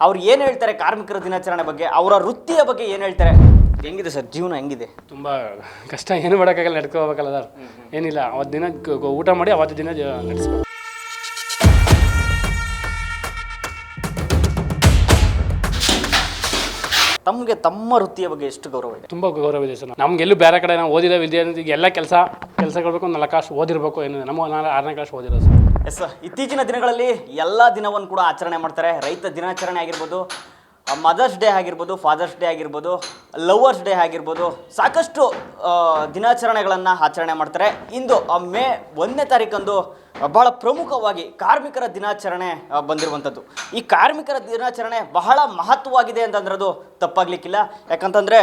ಅವ್ರು ಏನು ಹೇಳ್ತಾರೆ ಕಾರ್ಮಿಕರ ದಿನಾಚರಣೆ ಬಗ್ಗೆ ಅವರ ವೃತ್ತಿಯ ಬಗ್ಗೆ ಏನು ಹೇಳ್ತಾರೆ? ಹೆಂಗಿದೆ ಸರ್? ಜೀವನ ಹೆಂಗಿದೆ? ತುಂಬ ಕಷ್ಟ. ಏನು ಮಾಡೋಕ್ಕಾಗಲ್ಲ ನಡ್ಕೊ ಹೋಗ್ಬೇಕಲ್ಲ ಸರ್ ಏನಿಲ್ಲ ಅವತ್ತು ದಿನ ಗ- ಗ- ಊಟ ಮಾಡಿ ಅವತ್ತು ದಿನ ಜ- ನಡೆಸ್ಬೇಕು. ತಮಗೆ ತಮ್ಮ ವೃತ್ತಿಯ ಬಗ್ಗೆ ಎಷ್ಟು ಗೌರವ ಇದೆ? ತುಂಬ ಗೌರವ ಇದೆ ಸರ್. ನಮ್ಗೆಲ್ಲೂ ಬೇರೆ ಕಡೆ ನಾವು ಓದಿದ ವಿದ್ಯೆ ಈಗ ಎಲ್ಲ ಕೆಲಸ ಕೆಲಸಗಳು ನಾಲ್ಕು ಕಾಸು ಓದಿರಬೇಕು ಏನಿದೆ ನಮ್ಮ ನಾನು ಆರನೇ ಕ್ಲಾಸ್ ಓದಿರೋ ಸರ್. ಎಸ್ ಇತ್ತೀಚಿನ ದಿನಗಳಲ್ಲಿ ಎಲ್ಲ ದಿನವನ್ನು ಕೂಡ ಆಚರಣೆ ಮಾಡ್ತಾರೆ. ರೈತ ದಿನಾಚರಣೆ ಆಗಿರ್ಬೋದು ಮದರ್ಸ್ ಡೇ ಆಗಿರ್ಬೋದು ಫಾದರ್ಸ್ ಡೇ ಆಗಿರ್ಬೋದು ಲವರ್ಸ್ ಡೇ ಆಗಿರ್ಬೋದು, ಸಾಕಷ್ಟು ದಿನಾಚರಣೆಗಳನ್ನು ಆಚರಣೆ ಮಾಡ್ತಾರೆ. ಇಂದು ಮೇ ಒಂದನೇ ತಾರೀಕಂದು ಬಹಳ ಪ್ರಮುಖವಾಗಿ ಕಾರ್ಮಿಕರ ದಿನಾಚರಣೆ ಬಂದಿರುವಂಥದ್ದು. ಈ ಕಾರ್ಮಿಕರ ದಿನಾಚರಣೆ ಬಹಳ ಮಹತ್ವವಾಗಿದೆ ಅಂತಂದ್ರದು ತಪ್ಪಾಗ್ಲಿಕ್ಕಿಲ್ಲ. ಯಾಕಂತಂದರೆ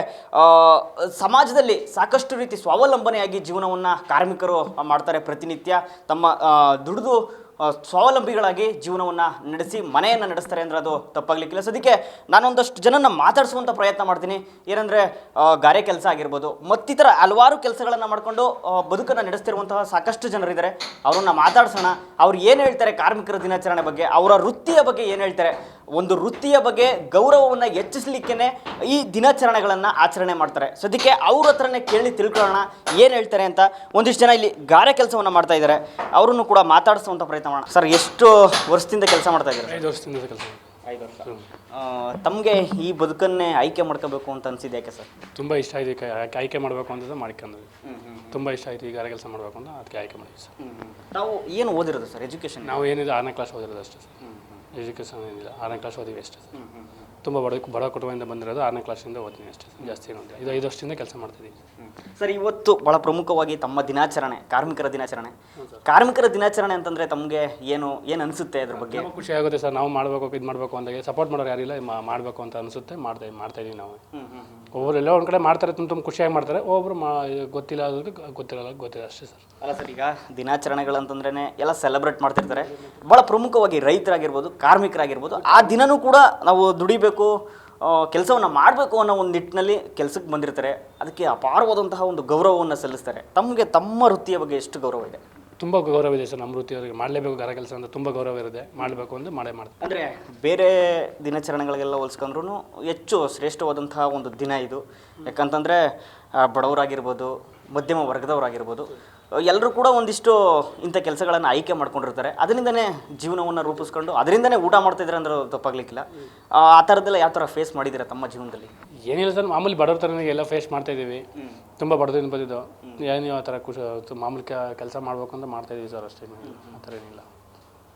ಸಮಾಜದಲ್ಲಿ ಸಾಕಷ್ಟು ರೀತಿ ಸ್ವಾವಲಂಬನೆಯಾಗಿ ಜೀವನವನ್ನು ಕಾರ್ಮಿಕರು ಮಾಡ್ತಾರೆ ಪ್ರತಿನಿತ್ಯ. ತಮ್ಮ ದುಡಿದು ಸ್ವಾವಲಂಬಿಗಳಾಗಿ ಜೀವನವನ್ನು ನಡೆಸಿ ಮನೆಯನ್ನು ನಡೆಸ್ತಾರೆ ಅಂದರೆ ಅದು ತಪ್ಪಾಗಲಿಕ್ಕಿಲ್ಲ. ಸದ್ಯಕ್ಕೆ ನಾನೊಂದಷ್ಟು ಜನನ ಮಾತಾಡಿಸುವಂಥ ಪ್ರಯತ್ನ ಮಾಡ್ತೀನಿ. ಏನಂದರೆ ಗಾರೆ ಕೆಲಸ ಆಗಿರ್ಬೋದು, ಮತ್ತಿತರ ಹಲವಾರು ಕೆಲಸಗಳನ್ನು ಮಾಡಿಕೊಂಡು ಬದುಕನ್ನು ನಡೆಸ್ತಿರುವಂತಹ ಸಾಕಷ್ಟು ಜನರಿದ್ದಾರೆ. ಅವರನ್ನು ಮಾತಾಡ್ಸೋಣ. ಅವ್ರು ಏನು ಹೇಳ್ತಾರೆ, ಕಾರ್ಮಿಕರ ದಿನಾಚರಣೆ ಬಗ್ಗೆ, ಅವರ ವೃತ್ತಿಯ ಬಗ್ಗೆ ಏನು ಹೇಳ್ತಾರೆ ಒಂದು ವೃತ್ತಿಯ ಬಗ್ಗೆ ಗೌರವವನ್ನು ಹೆಚ್ಚಿಸ್ಲಿಕ್ಕೇ ಈ ದಿನಾಚರಣೆಗಳನ್ನು ಆಚರಣೆ ಮಾಡ್ತಾರೆ. ಸದ್ಯಕ್ಕೆ ಅವ್ರ ಹತ್ರನೇ ಕೇಳಿ ತಿಳ್ಕೊಳ್ಳೋಣ ಏನು ಹೇಳ್ತಾರೆ ಅಂತ ಒಂದಿಷ್ಟು ಜನ ಇಲ್ಲಿ ಗಾರೆ ಕೆಲಸವನ್ನು ಮಾಡ್ತಾ ಇದ್ದಾರೆ. ಅವರನ್ನು ಕೂಡ ಮಾತಾಡಿಸುವಂಥ ಪ್ರಯತ್ನ ಮಾಡೋಣ. ಸರ್ ಎಷ್ಟು ವರ್ಷದಿಂದ ಕೆಲಸ ಮಾಡ್ತಾ ಇದ್ದಾರೆ ಐದು ವರ್ಷದಿಂದ ಕೆಲಸ ಐದು ವರ್ಷ. ತಮಗೆ ಈ ಬದುಕನ್ನೇ ಆಯ್ಕೆ ಮಾಡ್ಕೋಬೇಕು ಅಂತ ಅನಿಸಿದೆ ಯಾಕೆ ಸರ್? ತುಂಬ ಇಷ್ಟ ಆಯ್ತು ಆಯ್ಕೆ- ಆಯ್ಕೆ ಮಾಡಬೇಕು ಅಂತ ಮಾಡ್ಕೊಂಡ್ವಿ. ತುಂಬ ಇಷ್ಟ ಆಯಿತು ಈಗ ಕೆಲಸ ಮಾಡಬೇಕು ಅಂತ ಅದಕ್ಕೆ ಆಯ್ಕೆ ಮಾಡಿದ್ವಿ ಸರ್. ನಾವು ಏನು ಓದಿರೋದು ಸರ್ ಎಜುಕೇಷನ್ ನಾವು ಏನಿದೆ ಆರನೇ ಕ್ಲಾಸ್ ಓದಿರೋದು ಅಷ್ಟೇ ಸರ್. ಎಜುಕೇಷನ್ ಏನಿಲ್ಲ ಆರನೇ ಕ್ಲಾಸ್ ಓದಿವಿ ಅಷ್ಟೇ ಸರ್ ತುಂಬ ಬಡ ಬಡ ಕುಟುಂಬದಿಂದ ಬಂದಿರೋದು ಆರನೇ ಕ್ಲಾಸಿಂದ ಓದ್ತೀನಿ ಅಷ್ಟೇ ಜಾಸ್ತಿ ಏನು ಇದು ಐದು ವರ್ಷದಿಂದ ಕೆಲಸ ಮಾಡ್ತಿದ್ದೀನಿ. ಸರ್ ಇವತ್ತು ಬಹಳ ಪ್ರಮುಖವಾಗಿ ತಮ್ಮ ದಿನಾಚರಣೆ ಕಾರ್ಮಿಕರ ದಿನಾಚರಣೆ. ಕಾರ್ಮಿಕರ ದಿನಾಚರಣೆ ಅಂತಂದ್ರೆ ತಮಗೆ ಏನು ಏನು ಅನಿಸುತ್ತೆ ಅದ್ರ ಬಗ್ಗೆ? ತುಂಬ ಖುಷಿ ಆಗುತ್ತೆ ಸರ್. ನಾವು ಮಾಡಬೇಕು ಇದು ಮಾಡಬೇಕು ಅಂದಾಗೆ ಸಪೋರ್ಟ್ ಮಾಡೋರು ಯಾರಿಲ್ಲ ಮಾಡಬೇಕು ಅಂತ ಅನಿಸುತ್ತೆ ಮಾಡ್ತಾ ಮಾಡ್ತಾ ಇದೀವಿ ನಾವು. ಒಬ್ಬರು ಎಲ್ಲೋ ಒಂದು ಕಡೆ ಮಾಡ್ತಾರೆ ತುಂಬ ತುಂಬ ಖುಷಿಯಾಗಿ ಮಾಡ್ತಾರೆ ಒಬ್ಬರು ಮಾ ಗೊತ್ತಿಲ್ಲ ಅದಕ್ಕೆ ಗೊತ್ತಿರಲ್ಲ ಗೊತ್ತಿಲ್ಲ ಅಷ್ಟೇ ಸರ್. ಅಲ್ಲ ಸರ್ ಈಗ ದಿನಾಚರಣೆಗಳಂತಂದ್ರೇ ಎಲ್ಲ ಸೆಲೆಬ್ರೇಟ್ ಮಾಡ್ತಿರ್ತಾರೆ. ಬಹಳ ಪ್ರಮುಖವಾಗಿ ರೈತರಾಗಿರ್ಬೋದು ಕಾರ್ಮಿಕರಾಗಿರ್ಬೋದು ಆ ದಿನನೂ ಕೂಡ ನಾವು ದುಡಿಬೇಕು ಕೆಲಸವನ್ನು ಮಾಡಬೇಕು ಅನ್ನೋ ಒಂದು ನಿಟ್ಟಿನಲ್ಲಿ ಕೆಲಸಕ್ಕೆ ಬಂದಿರ್ತಾರೆ. ಅದಕ್ಕೆ ಅಪಾರವಾದಂತಹ ಒಂದು ಗೌರವವನ್ನು ಸಲ್ಲಿಸ್ತಾರೆ. ತಮಗೆ ತಮ್ಮ ವೃತ್ತಿಯ ಬಗ್ಗೆ ಎಷ್ಟು ಗೌರವ ಇದೆ? ತುಂಬ ಗೌರವ ಇದೆ ಸರ್ ನಮ್ಮ ವೃತ್ತಿಯವರಿಗೆ ಮಾಡಲೇಬೇಕು ಗರ ಕೆಲಸ ಅಂತ ತುಂಬ ಗೌರವ ಇರುತ್ತೆ. ಮಾಡಬೇಕು ಅಂತ ಮಾಡೇ ಮಾಡ್ತಾರೆ. ಅಂದರೆ ಬೇರೆ ದಿನಾಚರಣೆಗಳಿಗೆಲ್ಲ ಹೋಲಿಸ್ಕೊಂಡ್ರೂ ಹೆಚ್ಚು ಶ್ರೇಷ್ಠವಾದಂತಹ ಒಂದು ದಿನ ಇದು. ಯಾಕಂತಂದರೆ ಬಡವರಾಗಿರ್ಬೋದು ಮಧ್ಯಮ ವರ್ಗದವರಾಗಿರ್ಬೋದು. ಎಲ್ಲರೂ ಕೂಡ ಒಂದಿಷ್ಟು ಇಂಥ ಕೆಲಸಗಳನ್ನು ಆಯ್ಕೆ ಮಾಡ್ಕೊಂಡಿರ್ತಾರೆ. ಅದರಿಂದನೇ ಜೀವನವನ್ನು ರೂಪಿಸ್ಕೊಂಡು ಅದರಿಂದನೇ ಊಟ ಮಾಡ್ತಿದ್ರೆ ಅಂದ್ರೆ ತಪ್ಪಾಗ್ಲಿಕ್ಕಿಲ್ಲ. ಆ ಥರದ್ದೆಲ್ಲ ಯಾವ ಥರ ಫೇಸ್ ಮಾಡಿದ್ದೀರಾ ತಮ್ಮ ಜೀವನದಲ್ಲಿ? ಏನಿಲ್ಲ ಸರ್ ಮಾಮೂಲಿ ಬಡವ್ರ ಥರನೇ ಎಲ್ಲ ಫೇಸ್ ಮಾಡ್ತಾ ಇದ್ದೀವಿ. ತುಂಬ ಬಡದಿಂದ ಬಂದಿದ್ದು. ಏನು ಆ ಥರ ಖುಷಿ ಮಾಮೂಲಿ ಕೆಲಸ ಮಾಡಬೇಕು ಅಂತ ಮಾಡ್ತಾ ಇದ್ದೀವಿ ಸರ್ ಅಷ್ಟೇ. ಆ ಥರ ಏನಿಲ್ಲ.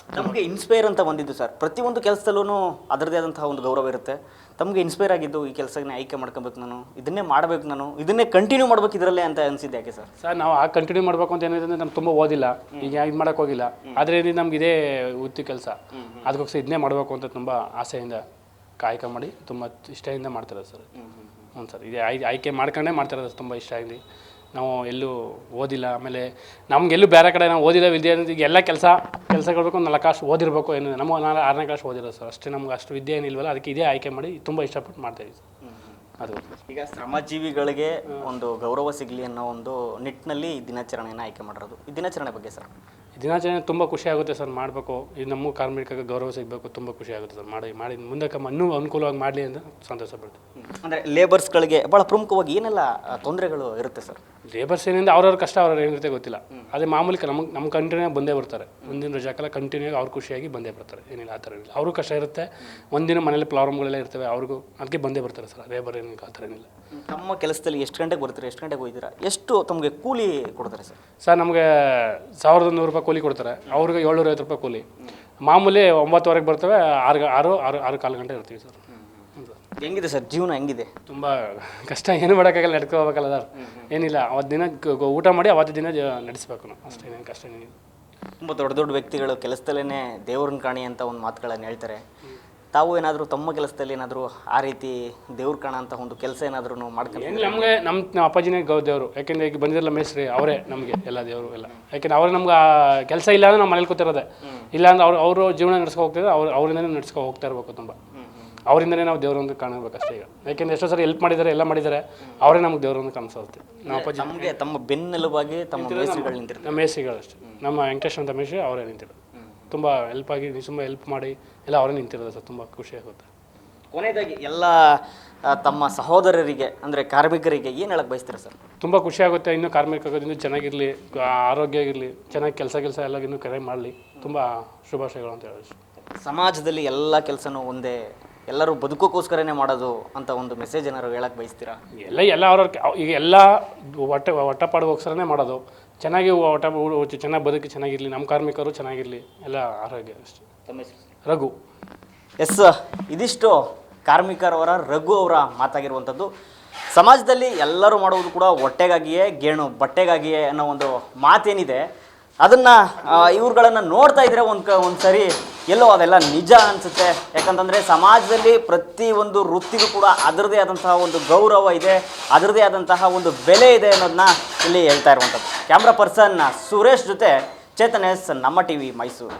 ನಮಗೆ ಇನ್ಸ್ಪೈರ್ ಅಂತ ಬಂದಿದ್ದು ಸರ್ ಪ್ರತಿಯೊಂದು ಕೆಲಸದಲ್ಲೂ ಅದರದೇ ಆದಂತಹ ಒಂದು ಗೌರವ ಇರುತ್ತೆ. ತಮಗೆ ಇನ್ಸ್ಪೈರ್ ಆಗಿದ್ದು ಈ ಕೆಲಸನೇ ಆಯ್ಕೆ ಮಾಡ್ಕೋಬೇಕು ನಾನು ಇದನ್ನೇ ಮಾಡಬೇಕು ನಾನು ಇದನ್ನೇ ಕಂಟಿನ್ಯೂ ಮಾಡ್ಬೇಕು ಇದರಲ್ಲೇ ಅಂತ ಅನಿಸಿದ್ದೆ ಯಾಕೆ ಸರ್ ಸರ್ ನಾವು ಆ ಕಂಟಿನ್ಯೂ ಮಾಡಬೇಕು ಅಂತ ಏನಿದೆ ಅಂದರೆ ನಮ್ಗೆ ತುಂಬ ಓದಿಲ್ಲ. ಈಗ ಇದು ಮಾಡೋಕೆ ಹೋಗಿಲ್ಲ. ಆದ್ರೆ ನಮ್ಗೆ ಇದೇ ವೃತ್ತಿ ಕೆಲಸ. ಅದಕ್ಕೋಸ್ಕರ ಇದನ್ನೇ ಮಾಡಬೇಕು ಅಂತ ತುಂಬ ಆಸೆಯಿಂದ ಕಾಯಕ ಮಾಡಿ ತುಂಬ ಇಷ್ಟದಿಂದ ಮಾಡ್ತಿರೋದು ಸರ್ ಹ್ಞೂ ಸರ್ ಇದೇ ಆಯ್ ಆಯ್ಕೆ ಮಾಡ್ಕೊಂಡೇ ಮಾಡ್ತಿರೋದು ತುಂಬ ಇಷ್ಟ ಆಗಿ. ನಾವು ಎಲ್ಲೂ ಓದಿಲ್ಲ. ಆಮೇಲೆ ನಮಗೆಲ್ಲೂ ಬೇರೆ ಕಡೆ ನಾವು ಓದಿದ ವಿದ್ಯೆ ಅನ್ನೋದು ಈಗ ಎಲ್ಲ ಕೆಲಸ ಕೆಲಸಗಳು ನಾಲ್ಕು ಕಾಸು ಓದಿರಬೇಕು ಏನು ನಮ್ಮ ನಾನು ಆರನೇ ಕ್ಲಾಸ್ ಓದಿರೋದು ಸರ್. ಅಷ್ಟೇ ನಮ್ಗೆ ಅಷ್ಟು ವಿದ್ಯೆ ಏನಿಲ್ವಲ್ಲ ಅದಕ್ಕೆ ಇದೇ ಆಯ್ಕೆ ಮಾಡಿ ತುಂಬ ಇಷ್ಟಪಟ್ಟು ಮಾಡ್ತಾಯಿದ್ದೀವಿ ಸರ್. ಅದು. ಈಗ ಶ್ರಮಜೀವಿಗಳಿಗೆ ಒಂದು ಗೌರವ ಸಿಗಲಿ ಅನ್ನೋ ಒಂದು ನಿಟ್ಟಿನಲ್ಲಿ ಈ ದಿನಾಚರಣೆಯನ್ನು ಆಯ್ಕೆ ಮಾಡಿರೋದು. ಈ ದಿನಾಚರಣೆ ಬಗ್ಗೆ ಸರ್? ದಿನಾಚರಣೆ ತುಂಬ ಖುಷಿ ಆಗುತ್ತೆ ಸರ್ ಮಾಡಬೇಕು. ಇದು ನಮ್ಮ ಕಾರ್ಮಿಕರಿಗೆ ಗೌರವ ಸಿಗಬೇಕು ತುಂಬ ಖುಷಿ ಆಗುತ್ತೆ ಸರ್ ಮಾಡಿ ಮಾಡಿ ಮುಂದೆ ಕಮ್ಮ ಇನ್ನೂ ಅನುಕೂಲವಾಗಿ ಮಾಡಲಿ ಅಂತ ಸಂತೋಷ ಪಡ್ತೀವಿ ಅಂದರೆ ಲೇಬರ್ಸ್ಗಳಿಗೆ ಭಾಳ ಪ್ರಮುಖವಾಗಿ ಏನೆಲ್ಲ ತೊಂದರೆಗಳು ಇರುತ್ತೆ ಸರ್? ಲೇಬರ್ಸ್ ಏನಿಂದ ಅವ್ರವ್ರ ಕಷ್ಟ ಅವ್ರವ್ರು ಏನಿರುತ್ತೆ ಗೊತ್ತಿಲ್ಲ. ಅದೇ ಮಾಮೂಲಿ ನಮಗೆ ನಮ್ಮ ಕಂಟಿನ್ಯೂ ಬಂದೇ ಬರ್ತಾರೆ. ಒಂದಿನ ರಜಾಕೆಲ್ಲ ಕಂಟಿನ್ಯೂ ಅವ್ರು ಖುಷಿಯಾಗಿ ಬಂದೇ ಬರ್ತಾರೆ. ಏನಿಲ್ಲ ಆ ಥರ ಏನಿಲ್ಲ. ಅವ್ರಿಗೂ ಕಷ್ಟ ಇರುತ್ತೆ. ಒಂದಿನ ಮನೇಲಿ ಪ್ರಾಬ್ಲಮ್ಗಳೆಲ್ಲ ಇರ್ತವೆ ಅವ್ರಿಗೂ ಅದಕ್ಕೆ ಬಂದೇ ಬರ್ತಾರೆ ಸರ್. ಲೇಬರ್ ಏನಿಲ್ಲ ಆ ಥರ ಏನಿಲ್ಲ. ತಮ್ಮ ಕೆಲಸದಲ್ಲಿ ಎಷ್ಟು ಗಂಟೆಗೆ ಬರ್ತೀರಾ ಎಷ್ಟು ಗಂಟೆಗೆ ಹೋಗ್ತೀರಾ ಎಷ್ಟು ತಮಗೆ ಕೂಲಿ ಕೊಡ್ತಾರೆ ಸರ್? ಸರ್ ನಮಗೆ ಸಾವಿರದ ನೂರು ರೂಪಾಯಿ ಕೂಲಿ ಕೊಡ್ತಾರೆ. ಅವ್ರಿಗೆ ಏಳ್ನೂರ ಐವತ್ತು ರೂಪಾಯಿ ಕೂಲಿ. ಮಾಮೂಲಿ ಒಂಬತ್ತುವರೆಗೆ ಬರ್ತವೆ ಆರು ಆರು ಆರು ಆರು ಕಾಲು ಗಂಟೆ ಇರ್ತೀವಿ ಸರ್. ಹೆಂಗಿದೆ ಸರ್? ಜೀವನ ಹೆಂಗಿದೆ? ತುಂಬ ಕಷ್ಟ ಏನು ಮಾಡೋಕ್ಕಾಗಲ್ಲ ನಡ್ಕೊ ಹೋಗ್ಬೇಕಲ್ಲ ಸರ್ ಏನಿಲ್ಲ ಅವತ್ತು ದಿನ ಊಟ ಮಾಡಿ ಅವತ್ತು ದಿನ ನಡೆಸ್ಬೇಕು ನಾವು. ಅಷ್ಟೇನೇನು ಕಷ್ಟ ಏನಿಲ್ಲ ತುಂಬ ದೊಡ್ಡ ದೊಡ್ಡ ವ್ಯಕ್ತಿಗಳು ಕೆಲಸದಲ್ಲೇ ದೇವ್ರನ್ನ ಕಾಣಿ ಅಂತ ಒಂದು ಮಾತುಗಳನ್ನು ಹೇಳ್ತಾರೆ. ತಾವು ಏನಾದರೂ ತಮ್ಮ ಕೆಲಸದಲ್ಲಿ ಏನಾದರೂ ಆ ರೀತಿ ದೇವ್ರ ಕಾಣ ಅಂತ ಒಂದು ಕೆಲಸ ಏನಾದರೂ ಮಾಡ್ಕೊಂಡು ಏನಿಲ್ಲ ನಮಗೆ ನಮ್ಮ ನಮ್ಮ ಅಪ್ಪಾಜಿನೇ ಗೌ ದೇವರು. ಯಾಕೆಂದ್ರೆ ಈಗ ಬಂದಿರಲ್ಲ ಮೇಸ್ರಿ ಅವರೇ ನಮಗೆ ಎಲ್ಲ ದೇವರು ಎಲ್ಲ. ಯಾಕೆಂದ್ರೆ ಅವ್ರು ನಮ್ಗೆ ಕೆಲಸ ಇಲ್ಲ ಅಂದ್ರೆ ನಾವು ಮನೇಲಿ ಕೂತಿರೋದೆ. ಇಲ್ಲ ಅಂದ್ರೆ ಅವ್ರು ಅವರು ಜೀವನ ನಡ್ಸ್ಕೊ ಹೋಗ್ತಿದ್ರೆ ಅವ್ರು ಅವರಿಂದನೇ ನಡ್ಸ್ಕೊ ಹೋಗ್ತಾ ಇರಬೇಕು ತುಂಬ. ಅವರಿಂದನೇ ನಾವು ದೇವರೊಂದು ಕಾಣಬೇಕು ಅಷ್ಟೇ ಈಗ. ಯಾಕೆಂದ್ರೆ ಎಷ್ಟೋ ಸರಿ ಹೆಲ್ಪ್ ಮಾಡಿದ್ದಾರೆ ಎಲ್ಲ ಮಾಡಿದ್ದಾರೆ ಅವರೇ ನಮ್ಗೆ ದೇವರೊಂದು ಕಾಣಿಸುತ್ತೆ ನಮ್ಮ ಅಪ್ಪಾಜಿ ನಮಗೆ ತಮ್ಮ ಬೆನ್ನೆಲುಬಾಗಿ ತಮ್ಮ ಮೇಸ್ರಿಗಳು ನಿಂತಿರ್ತಾರೆ. ನಮ್ಮ ಮೇಸಿಗಳು ಅಷ್ಟೇ ನಮ್ಮ ವೆಂಕಟೇಶ್ ಅಂತ ಅವರೇ ನಿಂತಿರೋದು. ತುಂಬ ಹೆಲ್ಪ್ ಆಗಿ ತುಂಬ ಹೆಲ್ಪ್ ಮಾಡಿ ಎಲ್ಲ ಅವರೇ ನಿಂತಿರೋದು ಸರ್ ತುಂಬ ಖುಷಿ ಆಗುತ್ತೆ. ಕೊನೆಯದಾಗಿ ಎಲ್ಲ ತಮ್ಮ ಸಹೋದರರಿಗೆ ಅಂದರೆ ಕಾರ್ಮಿಕರಿಗೆ ಏನು ಹೇಳಕ್ಕೆ ಬಯಸ್ತೀರಾ ಸರ್? ತುಂಬ ಖುಷಿ ಆಗುತ್ತೆ ಇನ್ನೂ ಕಾರ್ಮಿಕ ಇನ್ನೂ ಚೆನ್ನಾಗಿರಲಿ ಆರೋಗ್ಯ ಆಗಿರಲಿ ಚೆನ್ನಾಗಿ ಕೆಲಸ ಕೆಲಸ ಎಲ್ಲ ಇನ್ನೂ ಕರೆ ಮಾಡಲಿ. ತುಂಬ ಶುಭಾಶಯಗಳು ಅಂತ ಹೇಳಿ ಸಮಾಜದಲ್ಲಿ ಎಲ್ಲ ಕೆಲಸನೂ ಒಂದೇ ಎಲ್ಲರೂ ಬದುಕೋಕ್ಕೋಸ್ಕರನೇ ಮಾಡೋದು ಅಂತ ಒಂದು ಮೆಸೇಜ್ ಏನಾದ್ರು ಹೇಳಕ್ಕೆ ಬಯಸ್ತೀರಾ? ಎಲ್ಲ ಎಲ್ಲ ಅವ್ರವ್ರ ಈಗ ಎಲ್ಲ ಹೊಟ್ಟೆ ಒಟ್ಟಪಾಡುವಸ್ಕರನೇ ಮಾಡೋದು. ಚೆನ್ನಾಗಿ ಓಟ ಚೆನ್ನಾಗಿ ಬದುಕಿ ಚೆನ್ನಾಗಿರಲಿ ನಮ್ಮ ಕಾರ್ಮಿಕರು ಚೆನ್ನಾಗಿರಲಿ ಎಲ್ಲ ಆರೋಗ್ಯ ಅಷ್ಟೇ. ತಮ್ಮ ಹೆಸರು? ರಘು. ಎಸ್ ಇದಿಷ್ಟು ಕಾರ್ಮಿಕರವರ ರಘು ಅವರ ಮಾತಾಗಿರುವಂಥದ್ದು. ಸಮಾಜದಲ್ಲಿ ಎಲ್ಲರೂ ಮಾಡುವುದು ಕೂಡ ಹೊಟ್ಟೆಗಾಗಿಯೇ ಗೇಣು ಬಟ್ಟೆಗಾಗಿಯೇ ಅನ್ನೋ ಒಂದು ಮಾತೇನಿದೆ. ಅದನ್ನು ಇವ್ರುಗಳನ್ನು ನೋಡ್ತಾ ಇದ್ರೆ ಒಂದು ಒಂದು ಸರಿ ಎಲ್ಲೋ ಅದೆಲ್ಲ ನಿಜ ಅನಿಸುತ್ತೆ. ಯಾಕಂತಂದರೆ ಸಮಾಜದಲ್ಲಿ ಪ್ರತಿ ಒಂದು ವೃತ್ತಿಗೂ ಕೂಡ ಅದರದೇ ಆದಂತಹ ಒಂದು ಗೌರವ ಇದೆ ಅದರದೇ ಆದಂತಹ ಒಂದು ಬೆಲೆ ಇದೆ ಅನ್ನೋದನ್ನ ಇಲ್ಲಿ ಹೇಳ್ತಾ ಇರುವಂಥದ್ದು. ಕ್ಯಾಮ್ರಾ ಪರ್ಸನ್ ಸುರೇಶ್ ಜೊತೆ ಚೇತನ್ ಎಸ್, ನಮ್ಮ ಟಿ ವಿ ಮೈಸೂರು.